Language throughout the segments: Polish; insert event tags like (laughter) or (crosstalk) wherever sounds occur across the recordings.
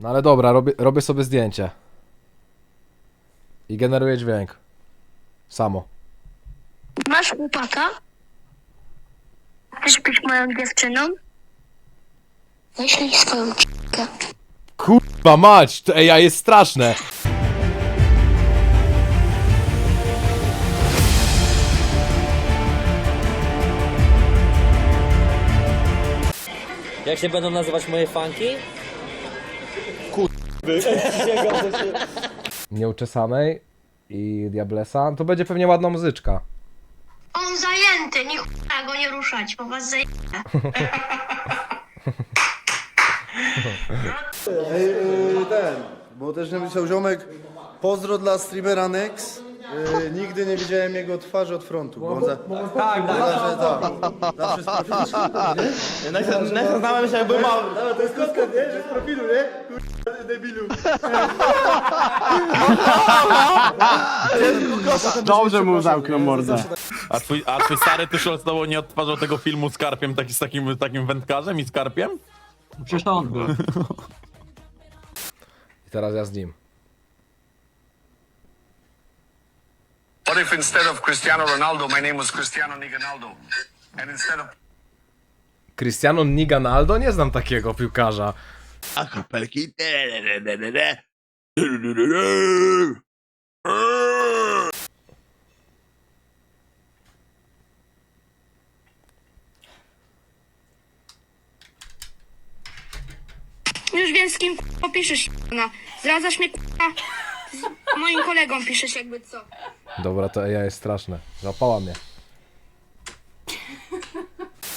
No ale dobra, robię, robię sobie zdjęcie. I generuję dźwięk. Samo. Masz chłopaka? Chcesz być moją dziewczyną? Wyślij swoją c***kę. Kurwa mać, to AI jest straszne. Jak się będą nazywać moje fanki? Nieuczesanej i Diablesa. To będzie pewnie ładna muzyczka. On zajęty, nie ch**a go nie ruszać, bo was zaj... Ej, yy, ten, bo też napisał ziomek, pozdro dla streamera Nex. Yy, nigdy nie widziałem jego twarzy od frontu, bo on za, tak, zawsze, tak, zawsze z profilu. Nexa znałem się jakby mały. Ale to jest kostka, nie? Że z profilu, nie? Debilu. Dobrze mu zamknął mordę. A twój, a twój stary Tyszol znowu nie odtwarzał tego filmu z Karpiem, taki, z takim, takim wędkarzem i z Karpiem? Przecież to on był. I teraz ja z nim. What if instead of Cristiano Ronaldo, my name was Cristiano Niganaldo? And instead of Cristiano Niganaldo? Nie znam takiego piłkarza. A kapelki. Już wiem z kim k***a piszesz, no. Zdradzasz mnie k***a. Z moim kolegą piszesz jakby co. Dobra, to AI jest straszne. Zapała mnie.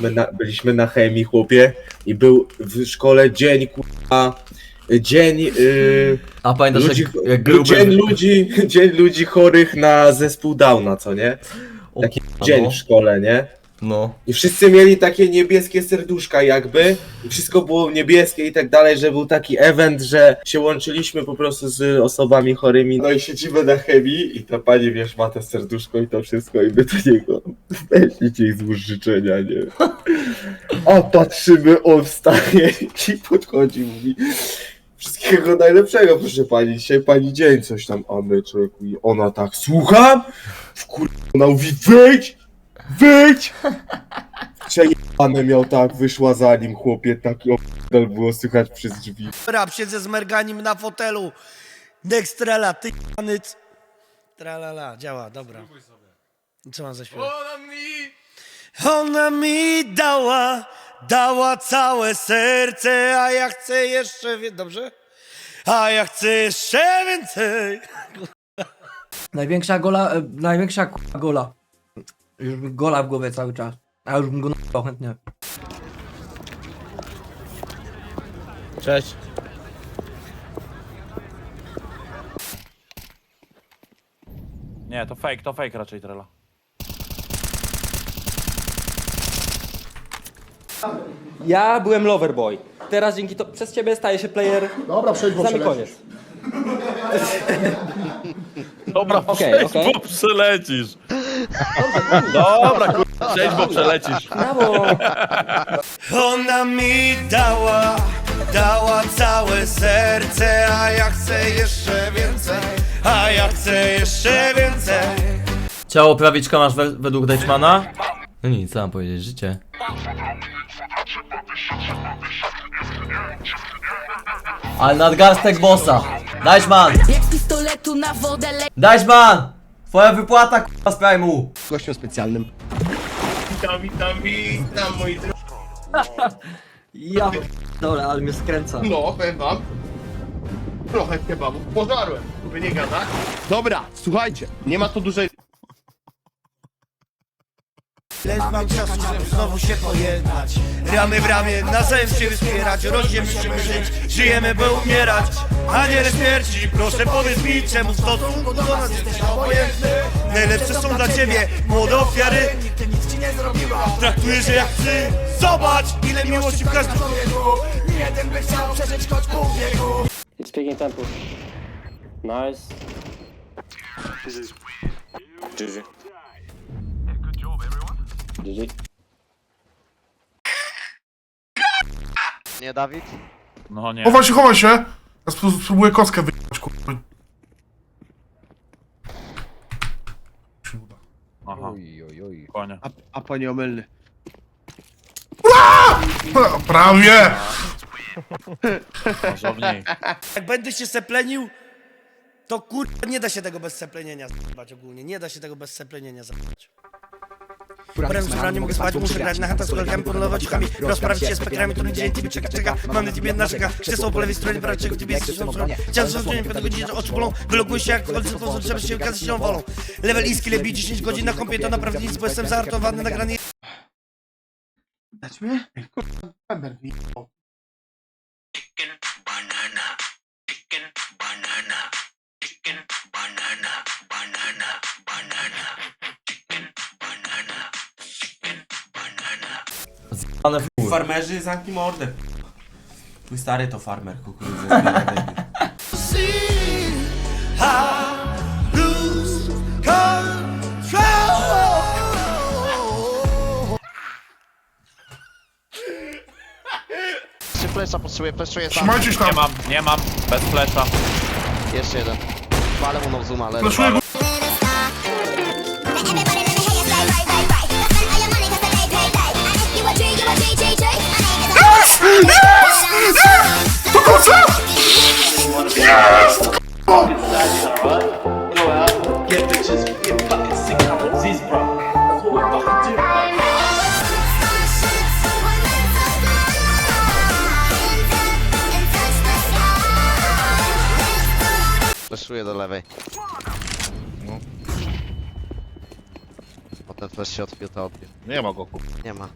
My na, byliśmy na chemii, chłopie, i był w szkole dzień, kurwa, dzień, yy, A pamiętasz ludzi, jak, jak lu- dzień, gruby... ludzi, (laughs) dzień ludzi chorych na zespół Downa, co nie? O, Taki k***a, dzień no. w szkole, nie? No. I wszyscy mieli takie niebieskie serduszka jakby, i wszystko było niebieskie i tak dalej, że był taki event, że się łączyliśmy po prostu z osobami chorymi. No i siedzimy na chemii i ta pani, wiesz, ma te serduszko i to wszystko i my do niego, (laughs) weźcie ich złóż życzenia, nie? (laughs) A patrzymy, on wstaje i podchodzi, mówi Wszystkiego najlepszego, proszę pani, dzisiaj pani dzień, coś tam, a my człowieku, i ona tak, słucham? W kur... ona mówi, wyjdź! Wyjdź! Przejebane miał tak, wyszła za nim chłopie, taki opdal było słychać przez drzwi. Rap, siedzę z merganim na fotelu. Dextrela, ty janyc. Tralala, działa, dobra. Co mam zaśpiewać? Ona mi... Ona mi dała, dała całe serce, a ja chcę jeszcze wie... Dobrze? A ja chcę jeszcze więcej. (laughs) Największa gola, e, największa k***a gola. Już mi gola w głowie cały czas. A już bym go na chętnie. Cześć. Nie, to fake, to fake raczej Trela. Ja byłem loverboy. Teraz dzięki to przez ciebie staje się player. Dobra, przejdź, bo koniec. Dobra, Okej, przejdź, okej. bo przelecisz. Dobra, kurwa, przejdź, bo przelecisz. Brawo! Ona mi dała, dała całe serce, a ja chcę jeszcze więcej. A ja chcę jeszcze więcej. Ciało prawiczka masz we, według Deichmana? No nic, co mam powiedzieć, życie. Ale nadgarstek bossa. Deichman! Jak pistoletu na wodę le... Deichman! Twoja wypłata k***a z Prime'u. Gościem specjalnym. Witam, witam, witam, moi drodzy. (laughs) Ja Dobra, ale mnie skręca. No, powiem wam. Trochę kebabów pożarłem. Wy nie gada? Dobra, słuchajcie, nie ma to dużej... Lecz mam czasu, żeby znowu się pojednać Ramy w ramię, na zemście wspierać Rośnie musimy żyć, żyjemy by umierać Aniele śmierci, proszę powiedz mi Czemu w stosunku do nas jesteś obojętny Najlepsze są dla ciebie młode ofiary Nikt nic ci nie zrobiła Traktuję, że jak chcę Zobacz, ile miłości w każdym człowieku Jeden by chciał przeżyć choć pół wieku Speaking tempo. Nice. GG. Nie, Dawid? No nie. Chowaj się, chowaj się! Ja spró- spróbuję kostkę wyjechać, kurwa. Się uda. Aha, Oj, oj, oj. konie. A, a panie omylny. Pra- Prawie! Może mniej. Jak będę się seplenił, to kurwa nie da się tego bez seplenienia z***ać ogólnie. Nie da się tego bez seplenienia Porannym przebraniu mogę spać, muszę grać na chata z kolegami, podlewać chami, rozprawić się z pekrami, to dzień ciebie czeka, czeka, mam na ciebie narzeka, krzesło po lewej stronie, prawej czego ciebie jesteś w stronie, chciałem zrozumieć, godziny, że oczy bolą, wyloguj się jak końcu, to żeby się okazać się wolą. Level iski lebi 10 godzin na kompie, to naprawdę nic, bo jestem zahartowany, nagrany Dać mnie? Kurwa, Pember mi. Farmerzy, zamknij mordę. Twój stary to farmer, kukurydzy. control. Flesza potrzebuję, fleszuję sam. Trzymajcie się Nie tam. mam, nie mam, bez flesza. Jeszcze jeden. Walę mu no zooma, ale... Flaszuję go. Fleszuję do lewej. Potem flash się odpił, to odpił. Nie ma go, kurwa. Nie ma.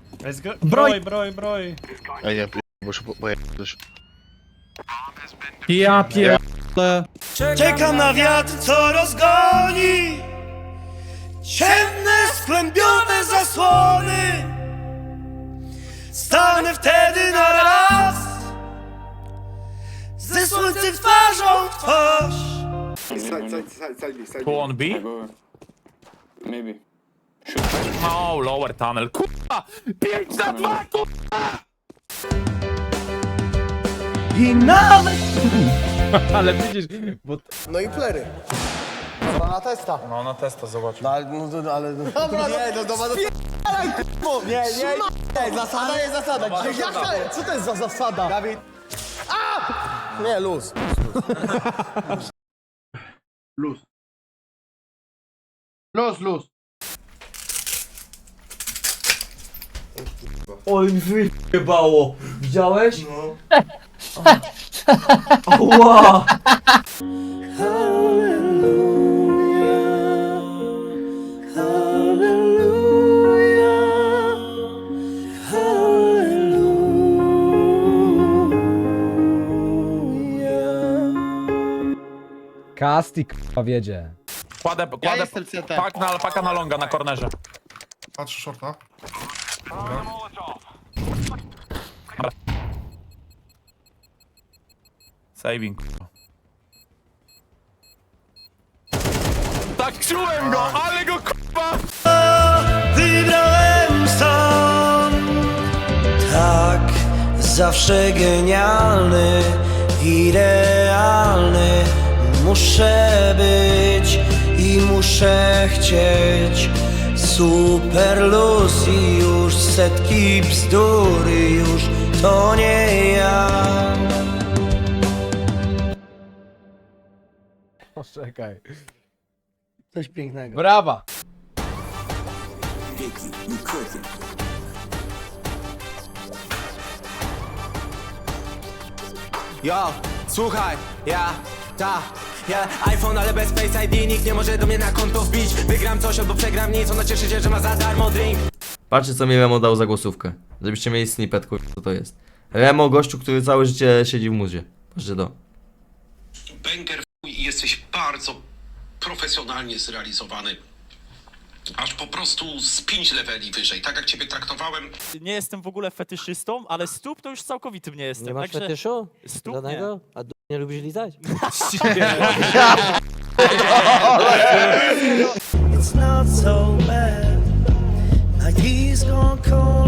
Broj! broj, broj. Ej, nie, muszę po- pojechać. Ja pier... Czekam na wiatr, co rozgoni ciemne, skłębione zasłony. Stanę wtedy na raz ze słońcem twarzą w twarz. Tu on B? No, lower tunnel. Kurwa! 5 na 2, kurwa! I nawet (laughs) Ale widzisz, bo No i plery. Na testa. No, na testa zobacz. No ale, no, no, ale... Dobra, nie, no dobra, no... Nie, nie, nie, zasada jest zasada. Jak, co to jest za zasada? Dawid. A! Nie, luz. Luz. (laughs) Luz, luz. Oj, mi wyjebało. Widziałeś? No. Ła! (laughs) Kasti k***a wiedzie. Kładę, kładę jestem CT. pak na, paka na longa, na kornerze. Patrzę shorta. Saving. Tak czułem go, ale go kurwa! wybrałem sam. Tak, zawsze genialny, idealny. Muszę być i muszę chcieć. Super luz i już setki bzdury, już to nie ja. Poczekaj. Coś pięknego. Brawa! Yo, słuchaj, ja, ta, ja iPhone, ale bez Face ID Nikt nie może do mnie na konto wbić Wygram coś albo przegram nic Ona cieszy się, że ma za darmo drink Patrzcie co mi Remo dał za głosówkę. Żebyście mieli snippet, kur... co to jest. Remo, gościu, który całe życie siedzi w muzie. Patrzcie to. Banger i jesteś bardzo profesjonalnie zrealizowany. Aż po prostu z pięć leveli wyżej. Tak jak ciebie traktowałem, Nie jestem w ogóle fetyszystą, ale stóp to już całkowitym nie jestem Także fetyszu? stóp nie A d- nie lubisz lizać? (laughs) It's not so bad. Gone cold. I won't